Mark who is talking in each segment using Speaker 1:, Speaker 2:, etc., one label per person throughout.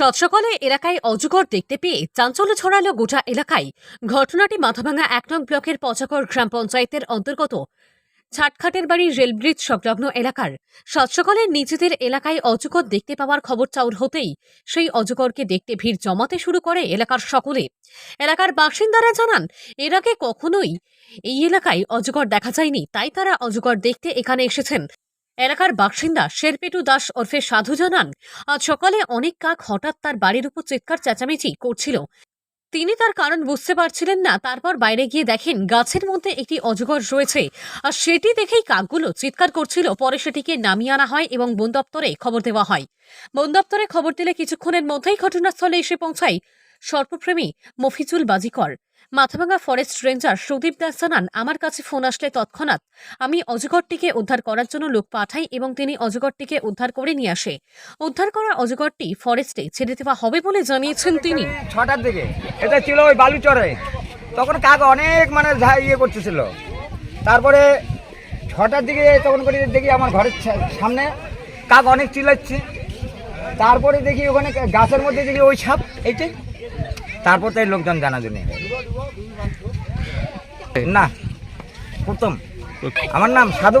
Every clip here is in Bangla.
Speaker 1: সাত সকালে এলাকায় অজগর দেখতে পেয়ে চাঞ্চল্য ছড়ালো গোটা এলাকায়। ঘটনাটি মাথাভাঙা এক নং ব্লকের পচাকর গ্রাম পঞ্চায়েতের অন্তর্গত। ছাটখাটের বাড়ি রেলব্রিজ সংলগ্ন এলাকার। সাত নিজেদের এলাকায় অজগর দেখতে পাওয়ার খবর চাউর হতেই সেই অজগরকে দেখতে ভিড় জমাতে শুরু করে এলাকার সকলে। এলাকার বাসিন্দারা জানান, এর আগে কখনোই এই এলাকায় অজগর দেখা যায়নি, তাই তারা অজগর দেখতে এখানে এসেছেন। এলাকার বাসিন্দা শেরপেটু দাস ওরফে সাধু জানান, আজ সকালে অনেক কাক হঠাৎ তার বাড়ির উপর চিৎকার চেঁচামেচি করছিল। তিনি তার কারণ বুঝতে পারছিলেন না, তারপর বাইরে গিয়ে দেখেন গাছের মধ্যে একটি অজগর রয়েছে। আর সেটি দেখেই কাকগুলো চিৎকার করছিল। পরে সেটিকে নামিয়ে আনা হয় এবং বন দপ্তরে খবর দেওয়া হয়। বন দপ্তরে খবর দিলে কিছুক্ষণের মধ্যেই ঘটনাস্থলে এসে পৌঁছায় সর্পপ্রেমী মফিজুল বাজিকর। মাথাভাঙা ফরেস্ট রেঞ্জার সুদীপ দাস জানান, আমার কাছে ফোন আসলে তৎক্ষণাৎ। আমি অজগরটিকে উদ্ধার করার জন্য লোক পাঠাই এবং তিনি অজগরটিকে উদ্ধার করে নিয়ে আসে। উদ্ধার করা অজগরটি ফরেস্টে ছেড়ে দেওয়া হবে বলে জানিয়েছেন তিনি।
Speaker 2: ছটার দিকে। এটা ছিল ওই বালুচরে। তখন কাক অনেক মানে ইয়ে করতেছিল। তারপরে ছটার দিকে তখন করে দেখি আমার ঘরের সামনে কাক অনেক চিল্লাচ্ছে। তারপরে দেখি ওখানে গাছের মধ্যে দেখি ওই ছাপ এইটাই তারপর তাই লোকজন জানা জন্য না, প্রথম। আমার নাম সাধু।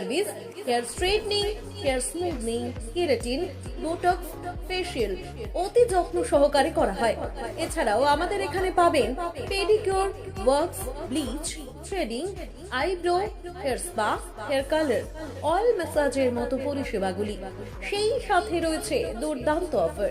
Speaker 3: service hair straightening hair smoothing keratin botox facial অতি যত্ন সহকারে করা হয়। এছাড়াও আমাদের এখানে পাবেন pedicure works bleach threading eyebrow hair spa hair colour oil ম্যাসাজের মতো পরিষেবাগুলি। সেই সাথে রয়েছে দুর্দান্ত অফার